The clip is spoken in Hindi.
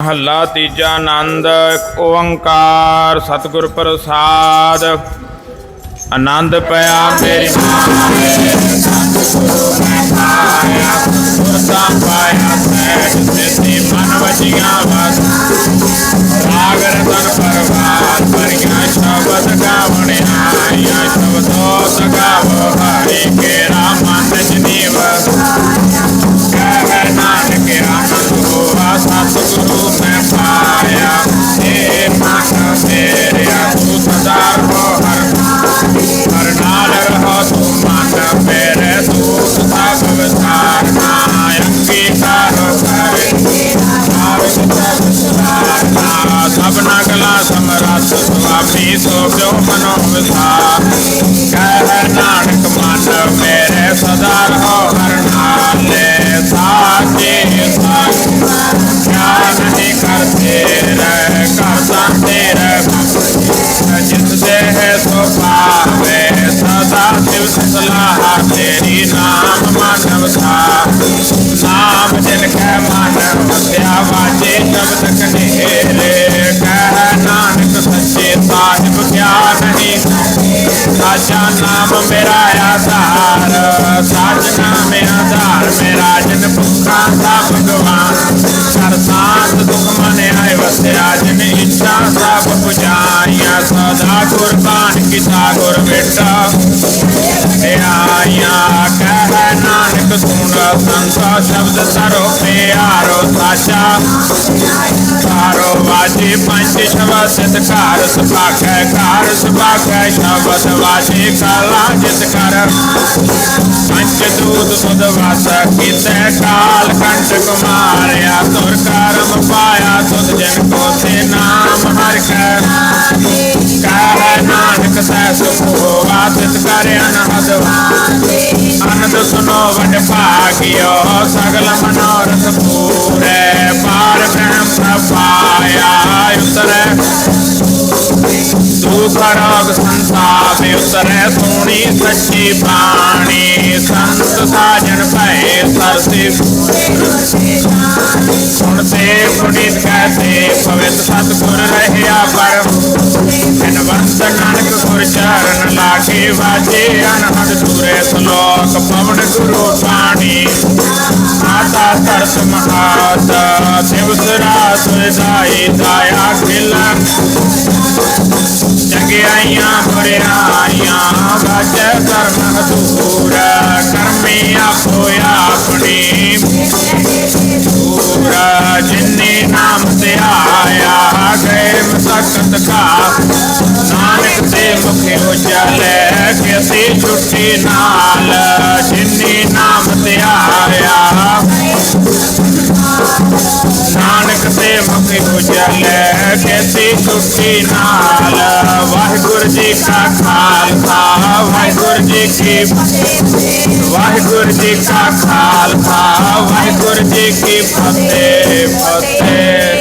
ਮਹੱਲਾ ਤੀਜਾ ਆਨੰਦ, ਓੰਕਾਰ, ਸਤਿਗੁਰ ਪ੍ਰਸਾਦ। ਆਨੰਦ ਪਿਆ ਮੇਰੀ ਮਾਏ ਸਤਿਗੁਰੂ ਮੈਂ। ਪਾਇਆ ਸੁਰਤਾ ਪਾਇਆ ਸਹਿਜ ਸਿੱਧੀ ਮਨ ਵਜੀਆਂ ਵਸ ਰਾਗ ਰਤਨ ਪਰਵਾਰ ਪਰੀਆਂ ਸ਼ਬਦ ਗਾਵਣਿਆ ਆਇਆ ਸ਼ਬਦੋ ਸਗਾਵੋ सबना कला समरस स्वामी सो जो मनोविधा। कह नानक मानव मेरे सदा रहो हर नाले साचे। क्या नहीं करते रह कर सकते रह जिससे है स्वभाव सदा शिव सलाह, तेरी नाम मानव था मेरा नहीं साचा नाम मेरा आधार साजना में आधार मेरा जन भूखा था भगवान सरसात दुख मन आए बस राजन इच्छा सब पुजाइया सदा कुर्बान किसा गुर बेटा आया कह नानक सुन संत शब्द सरो प्यारो आरो साचा वाचे पंची छव सत्कार सभा सुपाख कार सभा सुपाख शब्द वाचे काला जितकार। पंच दूत सुध वास कित काल, कंठ कुमार या तुर कर्म पाया सुध जन को ते नाम हर कर कह नानक सह सुखो वातित कर अनहद। अनद सुनो वट भाग्यो सगल मन दुख रोग संताप सोनी सच्ची पानी संत साजन भय सरसे। सुनते पुनीत कहते, पवित्र सतगुर रहे पर बिनवंत नानक गुर चरण लागे बाजे अनहद दूरे श्लोक पवन गुरु पानी। माता तरस महाता दिवस रात दाई दाया खिला ਚੰਗਿਆਈਆਂ ਬੁਰਿਆਈਆਂ ਵਾਜੈ ਕਰਮ ਦੂਰ ਕਰਮੀ ਆਪੋ ਆਪਣੀ ਦੂਰ ਜਿਨੇ ਨਾਮ ਤੇ ਆਇਆ ਗਏ ਮਸਕਤ ਕਾ ਨਾਨਕ ਤੇ ਮੁਖ ਉਜਲੇ ਕਿਸੀ ਛੁੱਟੀ ਨਾਲ ਜਿਨੇ ਨਾਮ ਤੇ ਆਇਆ ਨਾਨਕ ਤੇ ਮੁਖ ਉਜਲੇ ਕਿਸੀ ਛੁੱਟੀ ਨਾਲ वाहिगुरु जी का खालसा वाहिगुरु जी की वाहिगुरु जी का खालसा वाहिगुरु जी की फतेह फतेह।